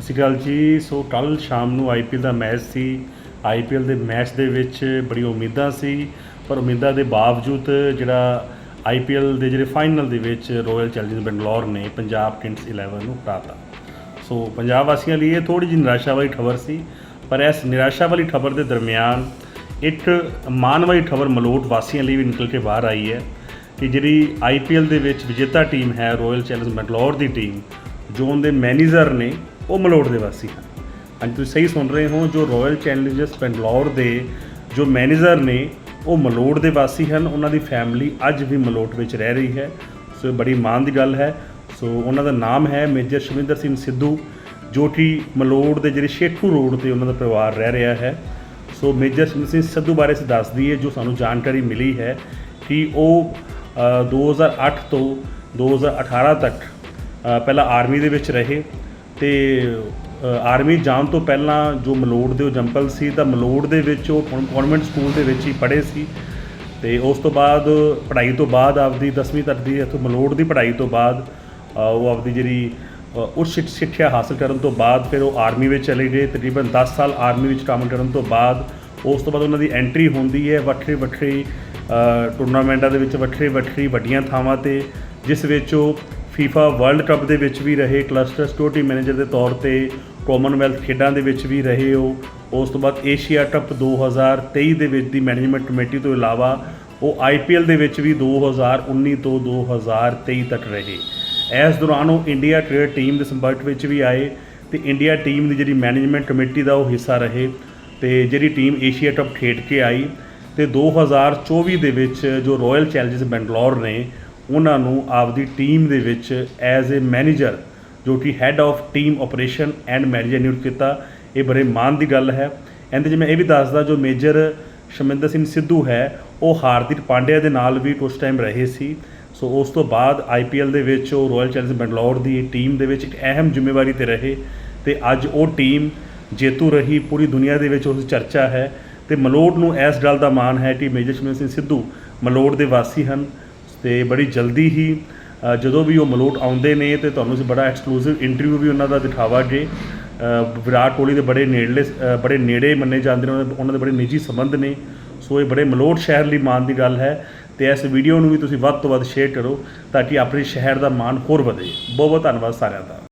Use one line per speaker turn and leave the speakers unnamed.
ਸਤਿ ਸ਼੍ਰੀ ਅਕਾਲ ਜੀ। ਸੋ ਕੱਲ ਸ਼ਾਮ ਨੂੰ ਆਈਪੀਐਲ ਦਾ ਮੈਚ ਸੀ। ਆਈਪੀਐਲ ਦੇ ਮੈਚ ਦੇ ਵਿੱਚ ਬੜੀ ਉਮੀਦਾਂ ਸੀ, ਪਰ ਉਮੀਦਾਂ ਦੇ ਬਾਵਜੂਦ ਜਿਹੜਾ ਆਈਪੀਐਲ ਦੇ ਜਿਹੜੇ ਫਾਈਨਲ ਦੇ ਵਿੱਚ ਰਾਇਲ ਚੈਲੰਜਰਸ ਬੰਗਲੌਰ ਨੇ ਪੰਜਾਬ ਕਿੰਗਸ 11 ਨੂੰ ਹਰਾਤਾ ਸੋ ਪੰਜਾਬ ਵਾਸੀਆਂ ਲਈ ਇਹ ਥੋੜੀ ਜਿਹੀ ਨਿਰਾਸ਼ਾ ਵਾਲੀ ਖਬਰ ਸੀ, ਪਰ ਇਸ ਨਿਰਾਸ਼ਾ ਵਾਲੀ ਖਬਰ ਦੇ ਦਰਮਿਆਨ ਇੱਕ ਮਾਣ ਵਾਲੀ ਖਬਰ ਮਲੋਟ ਵਾਸੀਆਂ ਲਈ ਵੀ ਨਿਕਲ ਕੇ ਬਾਹਰ ਆਈ ਹੈ ਕਿ ਜਿਹੜੀ ਆਈਪੀਐਲ ਦੇ ਵਿੱਚ ਵਿਜੇਤਾ ਟੀਮ ਹੈ ਰਾਇਲ ਚੈਲੰਜਰਸ ਬੰਗਲੌਰ ਦੀ ਟੀਮ ਜੋਨ ਦੇ ਮੈਨੇਜਰ ਨੇ ਉਹ ਮਲੋਟ ਦੇ ਵਾਸੀ ਹਨ। ਹਾਂਜੀ ਤੁਸੀਂ ਸਹੀ ਸੁਣ ਰਹੇ ਹੋ ਜੋ ਰਾਇਲ ਚੈਲੰਜਰਸ ਬੰਗਲੌਰ ਦੇ ਜੋ ਮੈਨੇਜਰ ਨੇ ਉਹ ਮਲੋਟ ਦੇ ਵਾਸੀ ਹਨ। ਉਹਨਾਂ ਦੀ ਫੈਮਿਲੀ ਅੱਜ ਵੀ ਮਲੋਟ ਵਿੱਚ ਰਹਿ ਰਹੀ ਹੈ। ਸੋ ਇਹ ਬੜੀ ਮਾਣ ਦੀ ਗੱਲ ਹੈ। ਸੋ ਉਹਨਾਂ ਦਾ ਨਾਮ ਹੈ ਮੇਜਰ ਸ਼ਮਿੰਦਰ ਸਿੰਘ ਸਿੱਧੂ ਜੋ ਕਿ ਮਲੋਟ ਦੇ ਜਿਹੜੇ ਸ਼ੇਖੂ ਰੋਡ ਤੇ ਉਹਨਾਂ ਦਾ ਪਰਿਵਾਰ ਰਹਿ ਰਿਹਾ ਹੈ। ਸੋ ਮੇਜਰ ਸ਼ਮਿੰਦਰ ਸਿੰਘ ਸਿੱਧੂ ਬਾਰੇ ਅਸੀਂ ਦੱਸ ਦਈਏ ਜੋ ਸਾਨੂੰ ਜਾਣਕਾਰੀ ਮਿਲੀ ਹੈ ਕਿ ਉਹ ਅ, 2008 ਤੋਂ 2018 ਤੱਕ ਪਹਿਲਾਂ ਆਰਮੀ ਦੇ ਵਿੱਚ ਰਹੇ। ਤੇ ਆਰਮੀ ਜਾਣ ਤੋਂ ਪਹਿਲਾਂ ਜੋ ਮਲੋੜ ਦੇ ਉਹ ਜੰਪਲ ਸੀ ਤਾਂ ਮਲੋੜ ਦੇ ਵਿੱਚ ਉਹ ਕਨਵੈਂਟ ਸਕੂਲ ਦੇ ਵਿੱਚ ਹੀ ਪੜ੍ਹੇ ਸੀ। ਤੇ ਉਸ ਤੋਂ ਬਾਅਦ ਪੜ੍ਹਾਈ ਤੋਂ ਬਾਅਦ ਆਪਦੀ 10ਵੀਂ ਤੱਕ ਦੀ ਇੱਥੋਂ ਮਲੋੜ ਦੀ ਪੜ੍ਹਾਈ ਤੋਂ ਬਾਅਦ ਉਹ ਆਪਦੀ ਜਿਹੜੀ ਅ, ਉੱਚ ਸਿੱਖਿਆ ਹਾਸਲ ਕਰਨ ਤੋਂ ਬਾਅਦ ਫਿਰ ਉਹ ਆਰਮੀ ਵਿੱਚ ਚਲੇ ਗਏ। ਤਕਰੀਬਨ 10 ਸਾਲ ਆਰਮੀ ਵਿੱਚ ਕੰਮ ਕਰਨ ਤੋਂ ਬਾਅਦ ਉਸ ਤੋਂ ਬਾਅਦ ਉਹਨਾਂ ਦੀ ਐਂਟਰੀ ਹੁੰਦੀ ਹੈ ਵੱਖਰੇ ਵੱਖਰੇ ਟੂਰਨਾਮੈਂਟਾਂ ਦੇ ਵਿੱਚ ਵੱਖਰੇ ਵੱਖਰੀ ਵੱਡੀਆਂ ਥਾਵਾਂ ਤੇ ਜਿਸ ਵਿੱਚ ਉਹ ਫੀਫਾ ਵਰਲਡ ਕੱਪ ਦੇ ਵਿੱਚ ਵੀ ਰਹੇ ਕਲਸਟਰ ਸਿਕਿਉਰਿਟੀ ਮੈਨੇਜਰ ਦੇ ਤੌਰ ਤੇ ਕਾਮਨਵੈਲਥ ਖੇਡਾਂ ਦੇ ਵਿੱਚ ਵੀ ਰਹੇ ਉਹ। ਉਸ ਤੋਂ ਬਾਅਦ ਏਸ਼ੀਆ ਕੱਪ 2023 ਦੇ ਵਿੱਚ ਦੀ ਮੈਨੇਜਮੈਂਟ ਕਮੇਟੀ ਤੋਂ ਇਲਾਵਾ ਉਹ ਆਈਪੀਐਲ ਦੇ ਵਿੱਚ ਵੀ 2019 ਤੋਂ 2023 ਤੱਕ ਰਹੇ। ਇਸ ਦੌਰਾਨ ਉਹ ਇੰਡੀਆ ਕ੍ਰਿਕਟ ਟੀਮ ਦੇ ਸੰਪਰਕ ਵਿੱਚ ਵੀ ਆਏ ਤੇ ਇੰਡੀਆ ਟੀਮ ਦੀ ਜਿਹੜੀ ਮੈਨੇਜਮੈਂਟ ਕਮੇਟੀ ਦਾ ਉਹ ਹਿੱਸਾ ਰਹੇ ਤੇ ਜਿਹੜੀ ਟੀਮ ਏਸ਼ੀਆ ਕੱਪ ਖੇਡ ਕੇ ਆਈ ਤੇ 2024 ਦੇ ਵਿੱਚ ਜੋ ਰਾਇਲ ਚੈਲੰਜਰਸ ਬੰਗਲੌਰ ਨੇ ਉਹਨਾਂ ਨੂੰ ਆਪਦੀ ਟੀਮ ਦੇ ਵਿੱਚ ਐਜ਼ ਅ ਮੈਨੇਜਰ ਜੋ ਕਿ head of team operation and manager ਨਿਯੁਕਤ ਕੀਤਾ, ਇਹ ਬੜੇ ਮਾਣ ਦੀ ਗੱਲ ਹੈ। ਇਹਦੇ 'ਚ ਮੈਂ ਇਹ ਵੀ ਦੱਸਦਾ, ਜੋ ਮੇਜਰ ਸ਼ਮਿੰਦਰ ਸਿੰਘ ਸਿੱਧੂ ਹੈ, ਉਹ ਹਾਰਦਿਕ ਪਾਂਡਿਆ ਦੇ ਨਾਲ ਵੀ ਕੁਝ ਟਾਈਮ ਰਹੇ ਸੀ। ਸੋ ਉਸ ਤੋਂ ਬਾਅਦ ਆਈਪੀਐਲ ਦੇ ਵਿੱਚ ਉਹ ਰਾਇਲ ਚੈਲੰਜਰਸ ਬੰਗਲੌਰ ਦੀ ਟੀਮ ਦੇ ਵਿੱਚ ਇੱਕ ਅਹਿਮ ਜ਼ਿੰਮੇਵਾਰੀ ਤੇ ਰਹੇ ਤੇ ਅੱਜ ਉਹ ਟੀਮ ਜੇਤੂ ਰਹੀ ਪੂਰੀ ਦੁਨੀਆ ਦੇ ਵਿੱਚ ਉਸ ਚਰਚਾ ਹੈ ਤੇ ਮਲੋਟ ਨੂੰ ਇਸ ਗੱਲ ਦਾ ਮਾਣ ਹੈ ਕਿ ਮੇਜਰ ਸ਼ਮਿੰਦਰ ਸਿੰਘ ਸਿੱਧੂ ਮਲੋਟ ਦੇ ਵਾਸੀ ਹਨ। ਤੇ ਬੜੀ ਜਲਦੀ ਹੀ ਜਦੋਂ ਵੀ ਉਹ ਮਲੋਟ ਆਉਂਦੇ ਨੇ ਤੇ ਤੁਹਾਨੂੰ ਅਸੀਂ ਬੜਾ ਐਕਸਕਲੂਸਿਵ ਇੰਟਰਵਿਊ ਵੀ ਉਹਨਾਂ ਦਾ ਦਿਖਾਵਾਂਗੇ। ਵਿਰਾਟ ਕੋਹਲੀ ਦੇ ਬੜੇ ਨੇੜਲੇ ਬੜੇ ਨੇੜੇ ਮੰਨੇ ਜਾਂਦੇ ਨੇ, ਉਹਨਾਂ ਦੇ- ਉਹਨਾਂ ਦੇ ਬੜੇ ਨਿੱਜੀ ਸੰਬੰਧ ਨੇ। ਸੋ ਇਹ ਬੜੇ ਮਲੋਟ ਸ਼ਹਿਰ ਲਈ ਮਾਣ ਦੀ ਗੱਲ ਹੈ ਤੇ ਇਸ ਵੀਡੀਓ ਨੂੰ ਵੀ ਤੁਸੀਂ ਵੱਧ ਤੋਂ ਵੱਧ ਸ਼ੇਅਰ ਕਰੋ ਤਾਂ ਕਿ ਆਪਣੇ ਸ਼ਹਿਰ ਦਾ ਮਾਣ ਹੋਰ ਵਧੇ। ਬਹੁਤ ਬਹੁਤ ਧੰਨਵਾਦ ਸਾਰਿਆਂ ਦਾ।